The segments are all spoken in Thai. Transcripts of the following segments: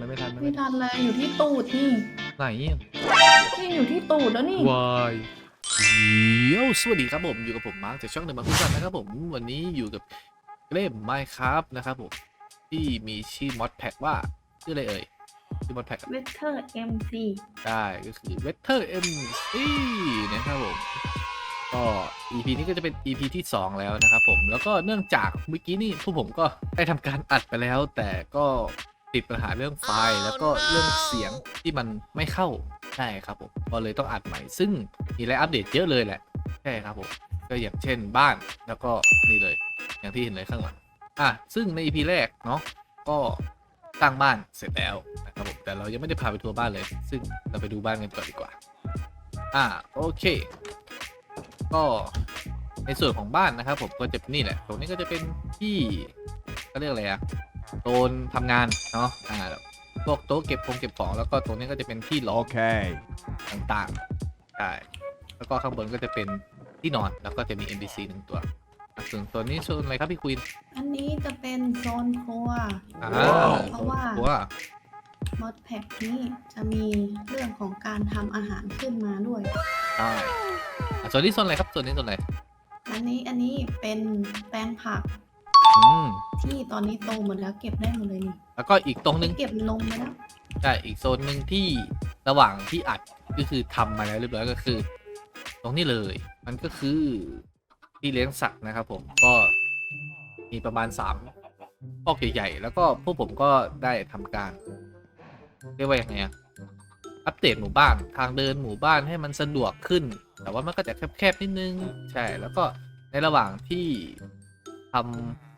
มันไม่ทันมันไม่ไม่ทันทันเลยอยู่ที่ตูดนี่ไหนนี่อยู่ที่ตูดแล้วนี่ วายเดี๋ยวสวัสดีครับผมอยู่กับผมมาร์คจากช่องเดมาคุกันนะครับผมวันนี้อยู่กับเล่มไมค์ครับนะครับผมที่มีชื่อมอดแพ็กว่าชื่ออะไรเอ่ยชื่อมอดแพ็ก เวเทอร์เอ็มซีได้ก็คือ Weather MC นะครับผม ก็ EP นี้ก็จะเป็น EP ที่ 2 แล้วนะครับผมแล้วก็เนื่องจากเมื่อกี้นี่พวกผมก็ได้ทำการอัดไปแล้ว แต่ก็ ติดปัญหาเรื่องไฟล์ แล้วก็เรื่องเสียงที่มันไม่เข้าใช่ครับผมก็เลยต้องอัดใหม่ ซึ่งมีอะไรอัปเดตเยอะเลยแหละใช่ครับผมก็อย่างเช่นบ้านแล้วก็นี่เลย อย่างที่เห็นเลยข้างหลังอะซึ่งใน EP แรกเนาะก็สร้างบ้านเสร็จแล้วนะครับผมแต่เรายังไม่ได้พาไปทัวร์บ้านเลย ซึ่งเราไปดูบ้านกันก่อนดีกว่า อ่าโอเค ก็ในส่วนของบ้านนะครับผมก็จะนี่แหละตรงนี้ก็จะเป็นที่ก็เรียกอะไรอะ โซนทำงานเนาะอ่าพวกโต๊ะเก็บของเก็บของแล้วก็ตรงนี้ก็จะเป็นที่ล็อก Okay. ต่างๆใช่แล้วก็ข้างบนก็จะเป็นที่นอน แล้วก็จะมี NPC หนึ่งตัวอะส่วนตัวนี้โซนอะไรครับพี่ควีนอันนี้จะเป็นโซนครัว อ่าเพราะว่าโซนครัว มอดแพ็กนี้จะมีเรื่องของการทำอาหารขึ้นมาด้วยใช่อะส่วนนี้โซนอะไรครับส่วนนี้โซนอะไรอันนี้อันนี้เป็นแปลงผัก อืมที่ตอนนี้โตหมดแล้วเก็บได้หมดเลยนี่แล้วก็อีกตรงนึงเก็บลงไปแล้วใช่อีกโซนหนึ่งที่ระหว่างที่อัดก็คือทำมาแล้วเรียบร้อยก็คือ ตรงนี้เลย มันก็คือที่เลี้ยงสัตว์นะครับ ผมก็มีประมาณสามพอกใหญ่ๆแล้วก็พวกผมก็ได้ทำการเรียกว่ายังไงอะอัปเดตหมู่บ้านทางเดินหมู่บ้านให้มันสะดวกขึ้น แต่ว่ามันก็จะแคบๆนิดนึง ใช่แล้วก็ในระหว่างที่ทำ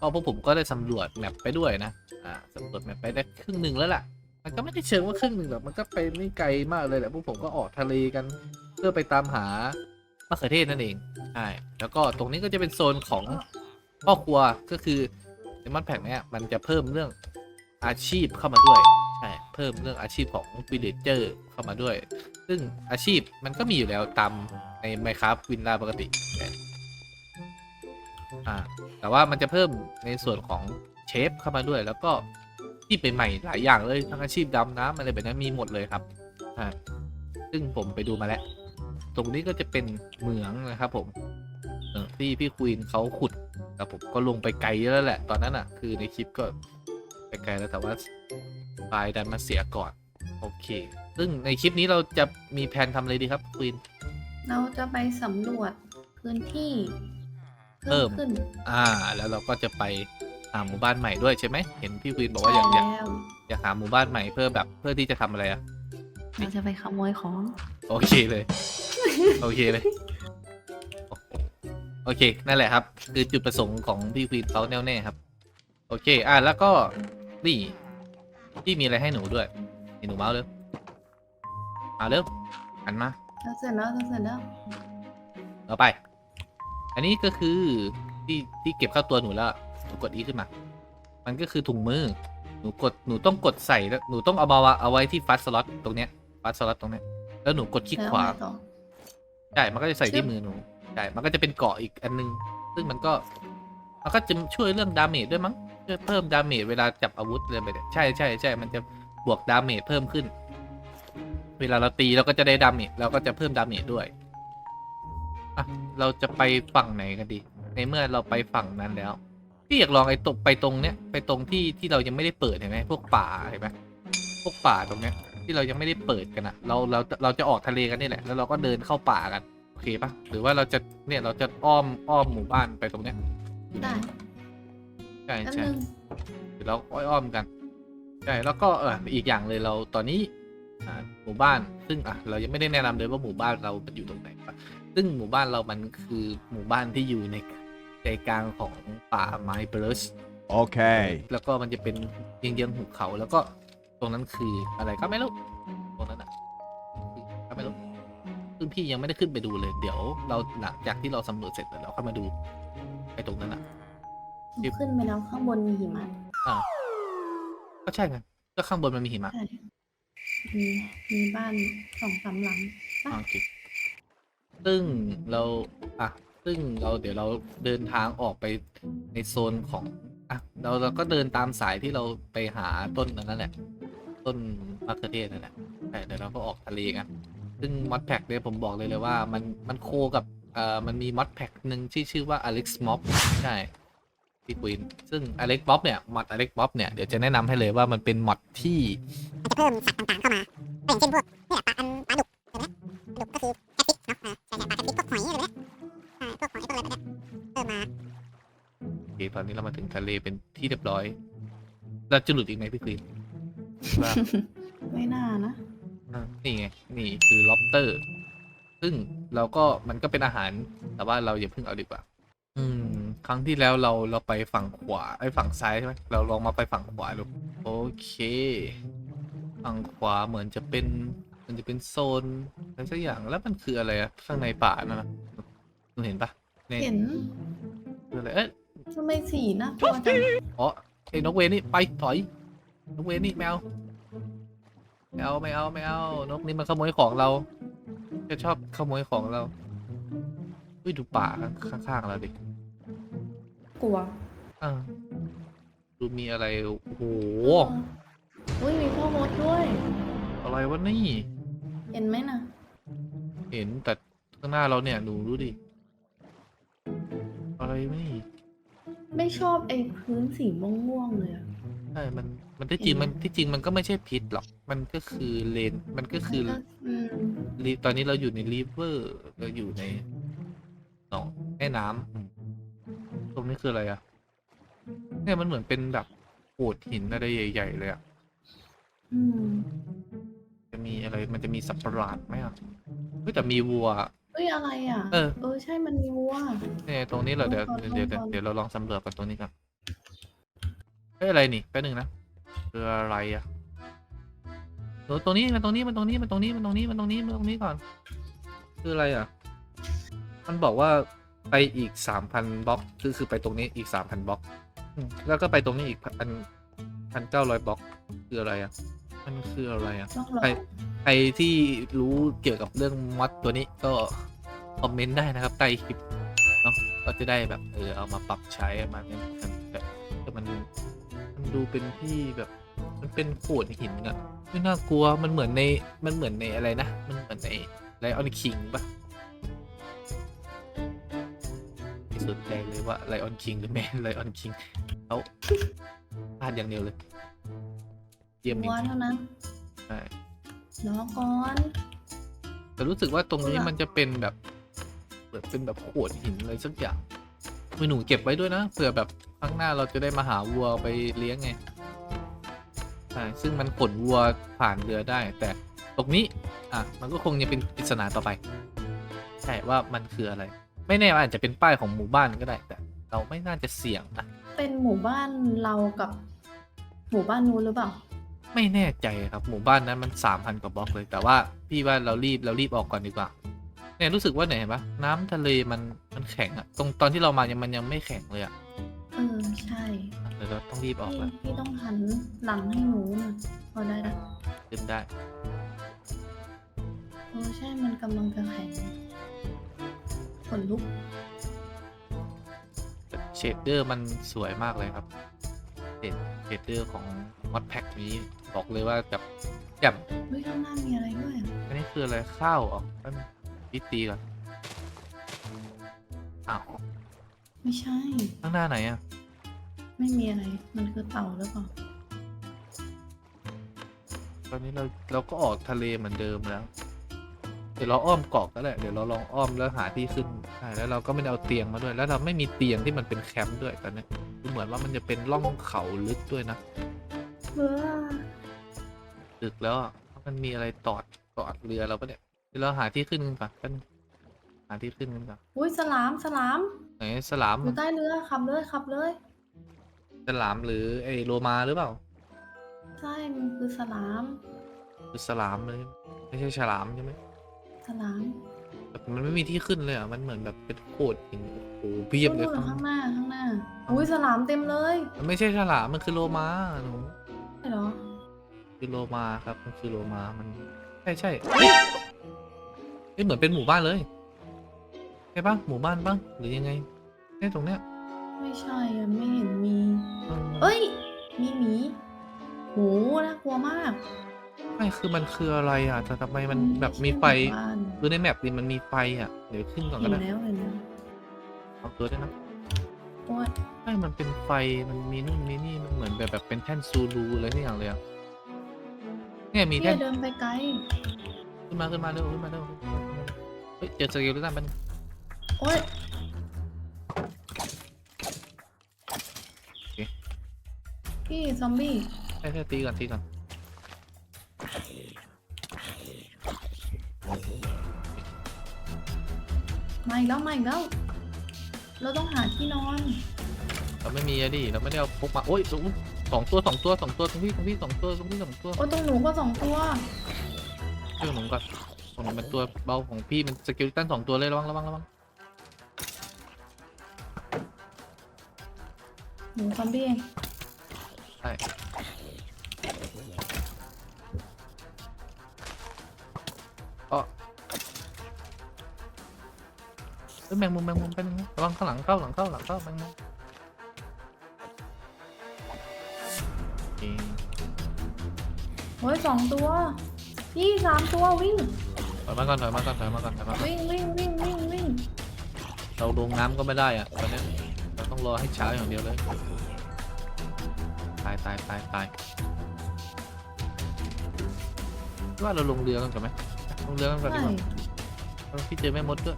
ก็พวกผมก็ได้สำรวจแมปไปด้วยนะ อ่าสำรวจแมปไปได้ครึ่งหนึ่งแล้วล่ะ มันก็ไม่ได้เชิงว่าครึ่งหนึ่งหรอก มันก็ไปไม่ไกลมากเลยแหละพวกผมก็ออกทะเลกัน เพื่อไปตามหามะเขือเทศนั่นเอง ใช่ แล้วก็ตรงนี้ก็จะเป็นโซนของพ่อครัว ก็คือในมอนแพ็กเนี้ยมันจะเพิ่มเรื่องอาชีพเข้ามาด้วย ใช่ เพิ่มเรื่องอาชีพของวิลเลเจอร์เข้ามาด้วย ซึ่งอาชีพมันก็มีอยู่แล้วตามใน Minecraft วินลาปกติ อ่าแต่ว่ามันจะเพิ่มในส่วนของเชฟเข้ามาด้วย แล้วก็ที่เป็นใหม่หลายอย่างเลยทั้งอาชีพดำน้ำอะไรแบบนั้นมีหมดเลยครับอ่าซึ่งผมไปดูมาแล้ว ตรงนี้ก็จะเป็นเหมืองนะครับ ผมที่พี่ควีนเขาขุดแต่ผมก็ลงไปไกลแล้วแหละ ตอนนั้นอะ คือในคลิปก็ไปไกลแล้วแต่ว่าไฟล์ดันมาเสียก่อน โอเค ซึ่งในคลิปนี้เราจะมีแผนทำอะไรดีครับควีนเราจะไปสำรวจพื้นที่ เพิ่มขึ้นอ่า แล้วเราก็จะไปหาหมู่บ้านใหม่ด้วยใช่ไหมเห็นพี่ควีนบอกว่าอใช่ยากอยากแล้วอยากหาหมู่บ้านใหม่เพื่อแบบเพื่อที่จะทำอะไรอะเราจะไปขโมยของโอเคเลย โอเคเลยโอ้โหโอเค นั่นแหละครับ คือจุดประสงค์ของพี่ควีนเขาแน่วแน่ครับ โอเค อะแล้วก็นี่พี่มีอะไรให้หนูด้วยนี่หนูเมาส์เร็วมาเร็วหันมาเราเสร็จแล้วเราเสร็จแล้วเราไป อันนี้ก็คือที่ที่เก็บเข้าตัวหนูแล้วหนูกดอีขึ้นมา มันก็คือถุงมือ หนูกดหนูต้องกดใส่แล้วหนูต้องเอามาวะเอาไว้ที่ฟัสสล็อตตรงเนี้ยฟัสสล็อตตรงเนี้ยแล้วหนูกดคลิกแล้วขวาไงต่อใช่ มันก็จะใส่ชึที่บมือหนู ใช่ มันก็จะเป็นเกราะอีกอันนึง ซึ่งมันก็ มันก็จะช่วยเรื่องดาเมจด้วยมั้ง ช่วยเพิ่มดาเมจเวลาจับอาวุธเลยไปเนี่ยใช่ใช่ใช่ มันจะบวกดาเมจเพิ่มขึ้น เวลาเราตีเราก็จะได้ดาเมจเราก็จะเพิ่มดาเมจด้วย อะเราจะไปฝั่งไหนกันดี ในเมื่อเราไปฝั่งนั้นแล้ว พี่อยากลองไอ้ตกไปตรงเนี้ยไปตรงที่ที่เรายังไม่ได้เปิดเห็นไหมพวกป่าเห็นไหมพวกป่าตรงเนี้ย ที่เรายังไม่ได้เปิดกันอะเราเราเราจะออกทะเลกันนี่แหละ แล้วเราก็เดินเข้าป่ากันโอเคปะหรือว่าเราจะเนี่ยเราจะอ้อมอ้อมหมู่บ้านไปตรงเนี้ยได้ใช่แป๊บใช่นึงเดี๋ยวเราอ้อยอ้อมกันใช่แล้วก็เอออีกอย่างเลยเราตอนนี้อ่าหมู่บ้านซึ่งอะเรายังไม่ได้แนะนำเลยว่าหมู่บ้านเรามันอยู่ตรงไหนปะ ซึ่งหมู่บ้านเรามันคือหมู่บ้านที่อยู่ในใจกลางของป่าไม้เบรส Okay. แล้วก็มันจะเป็นเยื้องๆหุบเขา แล้วก็ตรงนั้นคืออะไรก็ไม่รู้ตรงนั้นอะคือก็ไม่รู้ซึ่งพี่ยังไม่ได้ขึ้นไปดูเลย เดี๋ยวเราหลังจากที่เราสำรวจเสร็จเดี๋ยวเราเข้ามาดูไอ้ตรงนั้นอะ หนูขึ้นไปแล้วข้างบนมีหิมะก็ใช่ไงก็ข้างบนมันมีหิมะใช่มีมีบ้านสองสามหลัง อะโอเค ซึ่งเราอะซึ่งเราเดี๋ยวเราเดินทางออกไปในโซนของอะเราเราก็เดินตามสายที่เราไปหาต้นนั้นแหละ ต้นมะเขือเทศนั่นแหละแต่เดี๋ยวเราก็ออกทะเลกันซึ่งมอดแพ็กเนี่ยผมบอกเลยเลยว่ามันมันโคกับเอ่อมันมีมอดแพ็กหนึ่งที่ชื่อว่า Alex Mob ใช่พี่ควินซึ่ง Alex Mob เนี่ยมอด Alex Mob เนี่ยเดี๋ยวจะแนะนำให้เลยว่ามันเป็นมอดที่มันจะเพิ่มสัตว์ต่างๆเข้ามาอย่างเช่นพวกเนี่ยปลาอันปลาดุกเห็นไหมปลาดุกก็คือ ตอนนี้เรามาถึงทะเลเป็นที่เรียบร้อยเราจะหลุดอีกไหมพี่ควินว่าไม่น่านะอะนี่ไง นี่คือ lobster ซึ่งเราก็มันก็เป็นอาหาร แต่ว่าเราอย่าเพิ่งเอาดีกว่า อืม ครั้งที่แล้วเราเราไปฝั่งขวาไอ้ยฝั่งซ้ายใช่ไหมเราลองมาไปฝั่งขวาดูโอเค ฝั่งขวาเหมือนจะเป็น มันจะเป็นโซนอะไรสักอย่างแล้วมันคืออะไรอะข้างในป่านั่นนะคุณเห็นปะเนี่ยเห็น คืออะไรเอ๊ะ ทำไมสีน่ากลัวจังอ๋อไอ้นกเวนี่ไปถอยนกเวนี่แมวไม่เอาไม่เอาไม่เอานกนี่มันขโมยของเราจะชอบขโมยของเราอุ้ยดูป่าข้างข้างๆเราดิกลัวอ่าดูมีอะไรโอ้โหอุ้ยมีพ่อมดด้วย อะไรวะนี่ เห็นไหมนะเห็นแต่ข้างหน้าเราเนี่ยดูดูดิอะไรไม่ ไม่ชอบไอ้พื้นสีม่วงๆเลยอะใช่มันมันที่จริงมันที่จริงมันก็ไม่ใช่พิษหรอก มันก็คือเลน มันก็คือมันก็อืมรีตอนนี้เราอยู่ในริเวอร์เราอยู่ในหนองแม่น้ำอืมตรงนี้คืออะไรอะเนี่ยมันเหมือนเป็นแบบโขดหินอะไรใหญ่ๆเลยอะอืมจะมีอะไร มันจะมีสัตว์ประหลาดไหมอะเฮ้ยแต่มีวัว เอ้ยอะไรอะ เออ เออใช่มันมีวัว เนี่ยตรงนี้เราเดี๋ยวลองก่อนเดี๋ยวลองก่อนเดี๋ยวเราลองสำรวจกันตรงนี้กันเฮ้ยอะไรนี่แป๊บนึงนะคืออะไรอะเออตรงนี้มันตรงนี้มันตรงนี้มันตรงนี้มันตรงนี้มันตรงนี้มันตรงนี้ก่อน คืออะไรอะมันบอกว่าไปอีกสามพันบล็อกคือคือไปตรงนี้อีกสามพันบล็อกอืมแล้วก็ไปตรงนี้อีกพันพันเก้าร้อยบล็อกคืออะไรอะ มันคืออะไรอะต้องรอใคร ใครที่รู้เกี่ยวกับเรื่องมอดตัวนี้ก็ คอมเมนต์ได้นะครับ ใต้คลิปเนาะก็จะได้แบบเออเอามาปรับใช้มาเป็นแบบแต่มันมันดูเป็นที่แบบ มันเป็นโขดหินอะไม่น่ากลัวมันเหมือนในมันเหมือนในอะไรนะ มันเหมือนในไลออนคิงปะไม่สนใจเลยว่าไลออนคิงหรือแม่ไลออนคิงเขาพลาดอย่างเดียวเลย เยี่ยมจวัวริงเท่านั้นๆใช่รอก่อนแต่รู้สึกว่าตรงนี้เออมันจะเป็นแบบเหมือนเป็นแบบโขดหินอะไรสักอย่างมือหนูเก็บไว้ด้วยนะเผื่อแบบข้างหน้าเราจะได้มาหาวัวไปเลี้ยงไงใช่ซึ่งมันขนวัวผ่านเรือได้ แต่ตรงนี้อะมันก็คงยังเป็นปริศนาต่อไปใช่ว่ามันคืออะไร ไม่แน่ว่าอาจจะเป็นป้ายของหมู่บ้านก็ได้ แต่ เราไม่น่าจะเสี่ยงนะเป็นหมู่บ้านเรากับ หมู่บ้านนู้นหรือเปล่า ไม่แน่ใจครับหมู่บ้านนั้นมันสามพันกว่าบล็อกเลยแต่ว่าพี่ว่าเรารีบเรารีบออกก่อนดีกว่าเนี่ยรู้สึกว่าไหนเห็นปะน้ำทะเลมันมันแข็งอะตรงตอนที่เรามายังมันยังไม่แข็งเลยอะเออใช่เดี๋ยวเราต้องรีบออกพี่แล้วพี่ต้องหันหลังให้หนูนะพอได้ละขึ้นได้ เออใช่มันกำลังจะแข็งขนลุกเชดเดอร์มันสวยมากเลยครับ เชดเชดเดอร์ของมอดแพ็กนี้บอกเลยว่าแบบแบบเฮ้ยข้างหน้ามีอะไรด้วยอะอันนี้คืออะไรข้าวเหรอแป๊บนึงพี่ตีก่อนอ้าวไม่ใช่ ข้างหน้าไหนอะไม่มีอะไร มันคือเต่าหรือเปล่าตอนนี้เราเราก็ออกทะเลเหมือนเดิมแล้ว เดี๋ยวเราอ้อมเกาะก็แหละเดี๋ยวเราลองอ้อมแล้วหาที่ขึ้นใช่แล้วเราก็ไม่ได้เอาเตียงมาด้วย แล้วเราไม่มีเตียงที่มันเป็นแคมป์ด้วยตอนนี้ดู เหมือนว่ามันจะเป็นร่องเขาลึกด้วยนะเบื่อดึกแล้วอะมันมีอะไรตอดตอดเรือเราปะเนี่ยเดี๋ยวเราหาที่ขึ้นกันก่อนแป๊บนึงหาที่ขึ้นกันก่อนอุ้ยสลามสลามไหนสลามอยู่ใต้เรือขับเลยขับเลย สลามหรือไอโลมาหรือเปล่าใช่มันคือสลามคือสลามเลยไม่ใช่ฉลามใช่ไหมสลาม แบบมันไม่มีที่ขึ้นเลยอะ มันเหมือนแบบเป็นโขดหินโอ้โหเพียบเลยนู่นข้างข้างหน้าข้างหน้าอุ้ยสลามเต็มเลยมันไม่ใช่ฉลามมันคือโลมาหนูใช่เหรอคือโลมาครับมันคือโลมามันใช่ใช่เฮ้ยเฮ้ยเหมือนเป็นหมู่บ้านเลยใช่ปะหมู่บ้านปะหรือยังไงเนี่ยตรงเนี้ยไม่ไม่ใช่อะไม่เห็นมีเออเอ้ย มีหมีโหน่ากลัวมาก ไม่คือมันคืออะไรอะแต่ทำไมมันแบบมีไฟ ใช่หบ้าน คือในแมปนี่มันมีไฟอะ เดี๋ยวขึ้นก่อนเห็ก็นได้แล้วเห็นแล้วเอาตัวด้วยนะโอ้ยไม่มันเป็นไฟ มันมีนู่นมีนี่ มันเหมือนแบบแบบเป็นแท่นซูรูอะไรที่อย่างเลยอะ เนี่ยมีพี่แท่นเดินไปไกลขึ้นมาขึ้นมาเร็วขึ้นมาเร็วขึ้นมาเร็วเฮ้ยเจอสเกลด้วยกันมันโอ้ยพี่ซอมบี้ ใช่ใช่ตีก่อนตีก่อน อีกแล้วมาอีกแล้ว เราต้องหาที่นอน เราไม่มีอะดิเราไม่ได้เอาพกมาโอ้ยสองสองตัวสองตัวสองตัวตรงพี่ตรงพี่สองตัวตรงพี่สองตัวโอ้ตรงหนูก็สองตัวเชื่อหนูก่อนของหนูเป็นตัวเบาของพี่มันสเกลตันสองตัวเลยระวังระวังระวังหนูซอมบี้เองใช่ แมงมุมแมงมุมเป็นงระวังข้างหลังเข้าหลังเข้าหลังเข้าแมงมุมโอเคโอ้ยสองตัวพี่สามตัววิ่ง ถอยมาก่อนถอยมาก่อนถอยมาก่อนถอยมาก่อนวิ่งวิ่งวิ่งวิ่งวิ่งเราลงน้ำก็ไม่ได้อะตอนนี้เราต้องรอให้เช้าอย่างเดียวเลยตายตายตายตายว่าเราลงเรือกันก่อนไหมลงเรือกันก่อนดีใช่กว่าเพราะพี่เจอแม่มดด้วย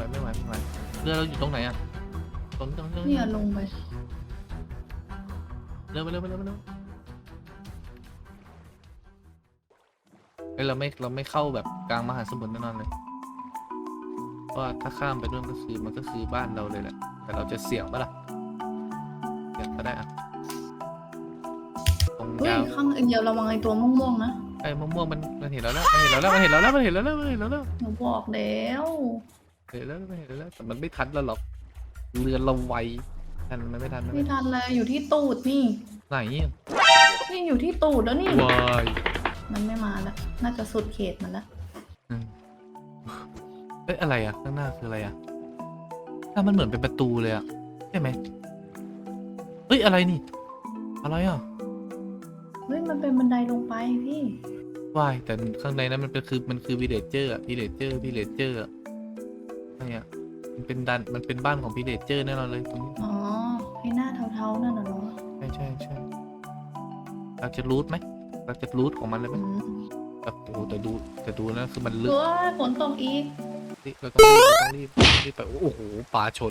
ไหวไม่ไหวไม่ไหวเรือเราอยู่ตรงไหนอะตรงตรงตรงเนี่ยลงไปเร็วไปเร็วไปเร็วไปเร็วเอ้ยเราไม่เราไม่เข้าแบบกลางมหาสมุทรแน่นอนเลยเพราะว่าถ้าข้ามไปนู่นก็คือมันก็คือบ้านเราเลยแหละ แต่เราจะเสี่ยงปะล่ะเสี่ยงก็ได้อะตรงเฮ้ยยาวข้างเดียวระวังไอ้ตัวม่วงๆนะไอ้มะม่วงมันมันเห็นเราแล้วมันเห็นเราแล้วมันเห็นเราแล้วมันเห็นเราแล้วมันเห็นเราแล้ว หนูบอกแล้ว เห็นแล้วมันเห็นเราแล้วแต่มันไม่ทันเราหรอกเรือเราไวทันมันไม่ทันมันไม่ไม่ทันทันเลยอยู่ที่ตูดนี่ไหนเนี่ยนี่อยู่ที่ตูดแล้วนี่ วายมันไม่มาแล้ว น่าจะสุดเขตมันแล้ว อืมเอ้ยอะไรอะข้างหน้าคืออะไรอะถ้ามันเหมือนเป็นประตูเลยอะใช่ไหมเอ้ยอะไรนี่ อะไรอะเฮ้ยมันเป็นบันไดลงไปพี่ วายแต่ข้างในนั้นมันเป็นคือมันคือวิเลเจอร์อะวิเลเจอร์วิเลเจอร์อะอะ ไรอะมันเป็นดันมันเป็นบ้านของวิเลเจอร์แน่นอนเลยตรงนี้อ๋อไอ้หน้าเทาๆนั่นน่ะเหรอใช่ใช่ใช่เราจะรูทไหมเราจะรูทของมันเลยไหมอืมแบบโอ้โหแต่ดูแต่ดูนะคือมันลึกเฮ้ยฝนตกอีก นี่เราต้องรีบเราต้องรีบรีบไปโอ้โหปลาชน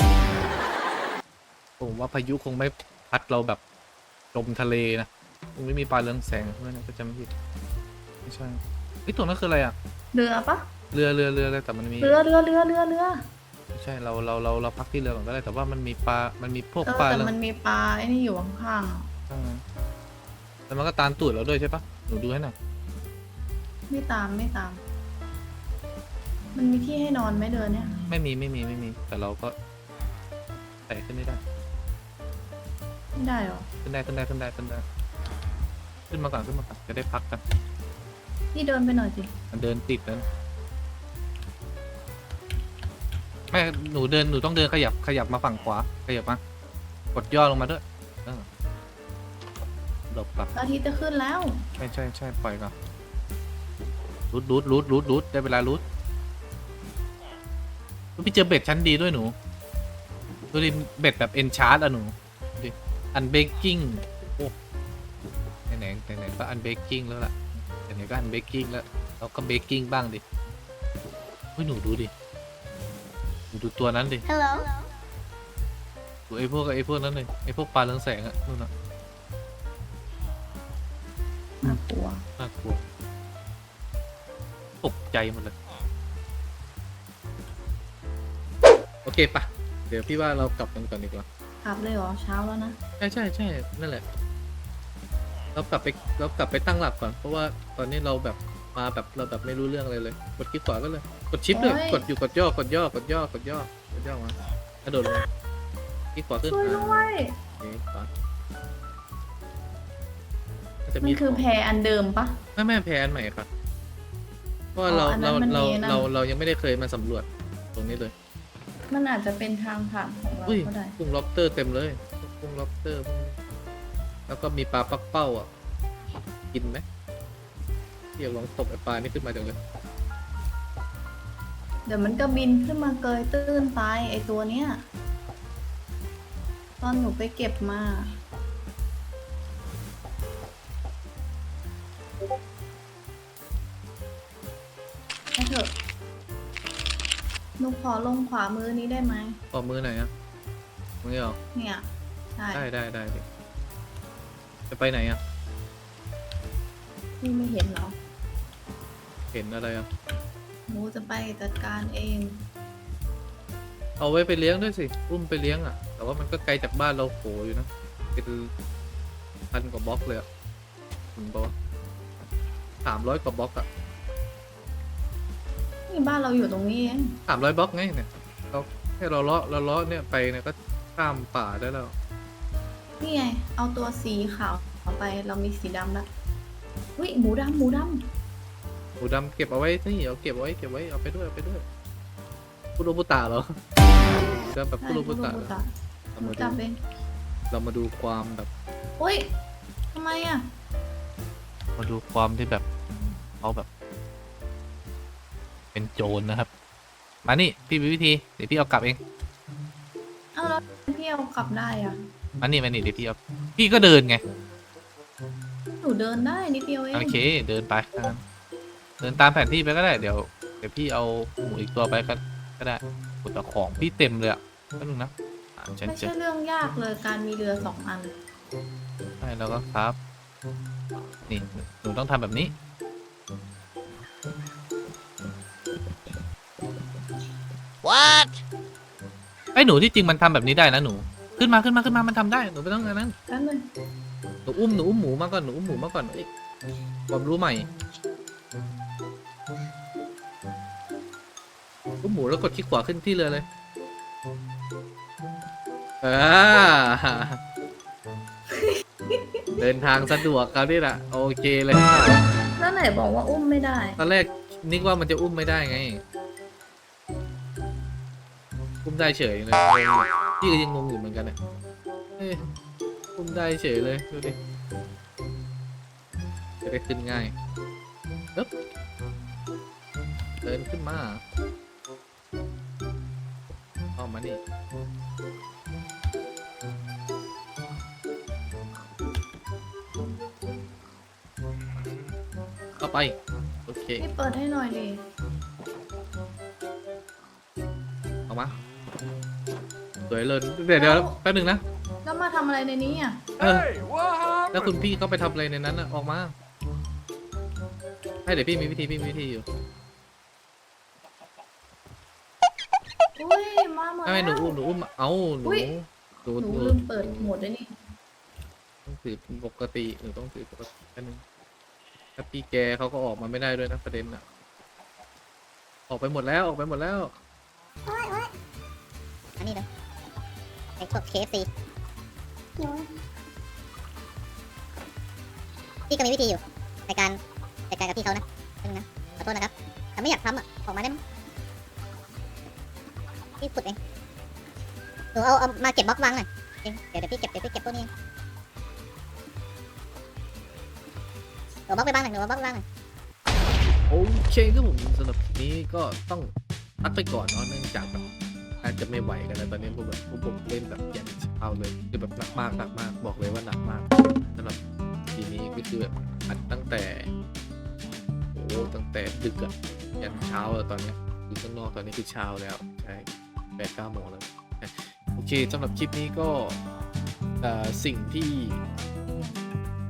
ผมว่าพายุคงไม่พัดเราแบบจมทะเลนะคงไม่มีปลาเรืองแสงด้วยนะก็จะไม่ผิดไม่ใช่ไอ้ยตัวนั้นคืออะไรอะ เรือปะ เรือเรือเรืออะไรแต่มันมีเรือเรือเรือเรือเรือไม่ใช่เราเราเราเราพักที่เรือก่อนก็ได้แต่ว่ามันมีปลา มันมีพวกเออปลาแต่เรืองมันมีปลาไอ้นี่อยู่ข้างๆอะใช่แล้วมันก็ตามตูดเราด้วยใช่ปะหนูดูให้หน่อยไม่ตามไม่ตาม มันมีที่ให้นอนไหมเดือนเนี่ยไม่มีไม่มีไม่มี แต่เราก็ใส่ขึ้นไม่ได้ ไม่ได้หรอขึ้นได้ขึ้นได้ขึ้นได้ขึ้นได้ขึ้นมาก่อนขึ้นมาก่อนจะได้พักกันพี่เดินไปหน่อยสิมันเดินติดนั้น แม่หนูเดินหนูต้องเดินขยับขยับมาฝั่งขวา ขยับมากดย่อลงมาด้วยเออหลบกลับพระอาทิตย์จะขึ้นแล้ว ใช่ใช่ใช่ปล่อยก่อนรูดรูดรูดรูดรูดได้เวลารูดพี่เจอเบ็ดชั้นดีด้วยหนูดูดิเบ็ดแบบเอนชาร์ดอะหนูดูดิอันเบกกิ้งโอ้ไหนไหนไหนไหนก็อันเบกกิ้งแล้วล่ะไหนๆก็อันเบกกิ้งแล้วเราก็เบกกิ้งบ้างดิเฮ้ยหนูดูดิหนู ดูตัวนั้นดิ Hello ดูไอ้พวกไอ้พวกนั้นเลยไอ้พวกปลาเรืองแสงอะนู่นอะน่ากลัวน่ากลัวตกใจหมดเลย โอเคปะเดี๋ยวพี่ว่าเรากลับกันก่อนดีกว่า ขับเลยเหรอเช้าแล้วนะใช่ใช่ใช่นั่นแหละ เรากลับไปเรากลับไปตั้งหลักก่อน เพราะว่าตอนนี้เราแบบ มาแบบเราแบบไม่รู้เรื่องอะไรเลย กดคลิกขวาก็เลย กดชิปเลย โอ้ย กดอยู่กดย่อกดย่อกดย่อกดย่อกดย่อมากระโดดลงมาคลิกขวาขึ้นช่วยอ่าด้วยโอเคขวาจะมันคือขงแพอันเดิมปะ ไม่ไม่แพ้อันใหม่ครับเพราะว่าอ๋อเราอันนั้เรานมันเรามีนั่น เราเรายังไม่ได้เคยมาสำรวจตรงนี้เลย มันอาจจะเป็นทางผ่านของเราอุ้ยก็ได้ กุ้งล็อบสเตอร์เต็มเลย กุ้งล็อบสเตอร์พวกนี้แล้วก็มีปลาปักเป้าอะ กินไหม เดี๋ยวลองตบไอ้ปลานี่ขึ้นมาจังเลยเดี๋ยวมันก็บินขึ้นมาเกยตื้นตายไอตัวเนี้ย ตอนหนูไปเก็บมาให้เถอะ หนูขอลงขวามือนี้ได้ไหมขอมือหน่อยอะมือเหรอเนี่ย ใช่ ได้ได้ได้ดิจะไปไหนอะ พี่ไม่เห็นเหรอ เห็นอะไรอะ หนูจะไปจัดการเอง เอาไว้ไปเลี้ยงด้วยสิ อุ้มไปเลี้ยงอะ แต่ว่ามันก็ไกลจากบ้านเราโหอยู่นะ เป็นพันกว่าบล็อกเลยอะถึงปะสามร้อยกว่าบล็อกอะนี่บ้านเราอยู่ตรงนี้เองสามร้อยบล็อกไงเนี่ย เราแค่เราเลาะเราเลาะเนี่ยไปเนี่ยก็ข้ามป่าได้แล้ว นี่ไง เอาตัวสีขาวเอาไป เรามีสีดำแล้วอุ้ยหมูดำหมูด หมูดำเก็บเอาไว้นี่เอาเก็บเอาไว้เก็บไว้เอาไปด้วยเอาไปด้วยคุโรบุตะเหรอเดินแบบำคุโรบุตะใช่เหรอคุโรเราหนูมาดูจับเองเรามาดูความแบบอุ้ยทำไมอะมาดูความที่แบบเขาแบบ เป็นโจรนะครับ มานี่พี่มีวิธีเดี๋ยวพี่เอากลับเองเอาแล้วพี่เอากลับได้อะมานี่มานี่เดี๋ยวพี่เอาพี่ก็เดินไงหนูเดินได้นิดเดียวเองโอเคเดินไปงั้น เดินตามแผนที่ไปก็ได้เดี๋ยวเดี๋ยวพี่เอาหมูอีกตัวไปก็ก็ได้โอ้แต่ของพี่เต็มเลยอะก็นึงนะอ่าฉันไม่จะใช่เรื่องยากเลยการมีเรือสองอัน ใช่แล้วก็ครับ นี่หนูต้องทำแบบนี้ What ไอ้หนูที่จริงมันทำแบบนี้ได้นะหนู ขึ้นมาขึ้นมาขึ้นมามันทำได้หนูไม่ต้องอันนั้น แป๊บนึงหนูอุ้มหนูอุ้มหมูมาก่อนหนูอุ้มหมูมาก่อนเอ้ยความรู้ใหม่ อุ้มหมูแล้วกดคลิกขวาขึ้นที่เรือเลยอ่าเดินทางสะดวกครับนี่แหละโอเคเลยแล้วไหนบอกว่าอุ้มไม่ได้ ตอนแรกนึกว่ามันจะอุ้มไม่ได้ไง อุ้มได้เฉยเลยงงอยู่พี่ก็ยังงงอยู่เหมือนกันเนี่ยเอ้ยอุ้มได้เฉยเลยดูดิจะได้ขึ้นง่ายปึ๊บ เดินขึ้นมาเอามานี่เข้าไป โอเคพี่เปิดให้หน่อยดิเอามาสวยเลยเดี๋ยวเดี๋ยวแป๊บหนึงนะ แล้วมาทำอะไรในนี้อะ เออแล้วคุณพี่เขาไปทำอะไรในนั้นน่ะ ออกมา ให้เดี๋ยวพี่มีวิธีพี่มีวิธีอยู่ อุ้ย มาหมดให้หนูแล้วอุ้มหนูอุ้มเอาหนูอุ๊ย หนูหนูหนูลืมเปิดโหมดด้วยนี่ต้องถือปกติหนูต้องถือปกติแค่นึงถ้าพี่แกเขาก็ออกมาไม่ได้ด้วยนะประเด็นน่ะ ออกไปหมดแล้วออกไปหมดแล้วอันนี้เด้อไอ้พวก KFC พี่ก็มีวิธีอยู่ ในการจัดการกับพี่เขานะนึงนะขอโทษนะครับแต่ไม่อยากทำอะออกมาได้มั้ยพี่ขุดเอง หนูเอาเอามาเก็บบล็อกวางหน่อยเดี๋ยวเดี๋ยวพี่เก็บเดี๋ยวพี่เก็บตัวนี้เองหนูบล็อกไปบ้างหน่อยหนูบล็อกไปบ้างหน่อยโอเคครับผมสำหรับคลิปนี้ก็ต้องพักไปก่อนเนาะเนื่องจากแบบอาจจะไม่ไหวกันแล้วตอนนี้พวกแบบผมเล่นแบบยันเช้าเลยคือแบบหนักมากหนักมากบอกเลยว่าหนักมากสำหรับทีนี้ก็คือแบบอัดตั้งแต่โอ้ตั้งแต่ดึกอะยันเช้าอะตอนนี้ยคือข้างนอกตอนนี้คือเช้าแล้วใช่แปดเก้าโมงแล้ว โอเคสำหรับคลิปนี้ก็สิ่งที่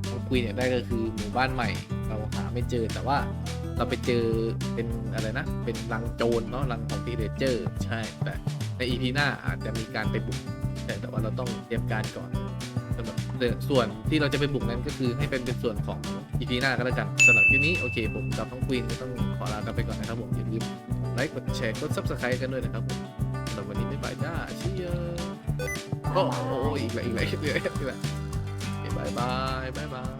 เราคุยเนี่ยได้ก็คือหมู่บ้านใหม่ เราหาไม่เจอแต่ว่าเราไปเจอเป็นอะไรนะ เป็นรังโจรเนาะรังของทีเรเจอร์ใช่ แต่ในอีพีหน้าอาจจะมีการไปบุกแต่แต่ว่าเราต้องเตรียมการก่อนสำหรับส่วนที่เราจะไปบุกนั้นก็คือให้เป็นเป็นส่วนของอีพีหน้าก็แล้วกันสำหรับคลิปนี้โอเค ผมกับน้องควีนก็ต้องขอลากันไปก่อนนะครับผมอย่าลืมไลค์กดแชร์กดซับสไครต์กันด้วยนะครับผม สำหรับวันนี้ไม่บายจ้าเชียร์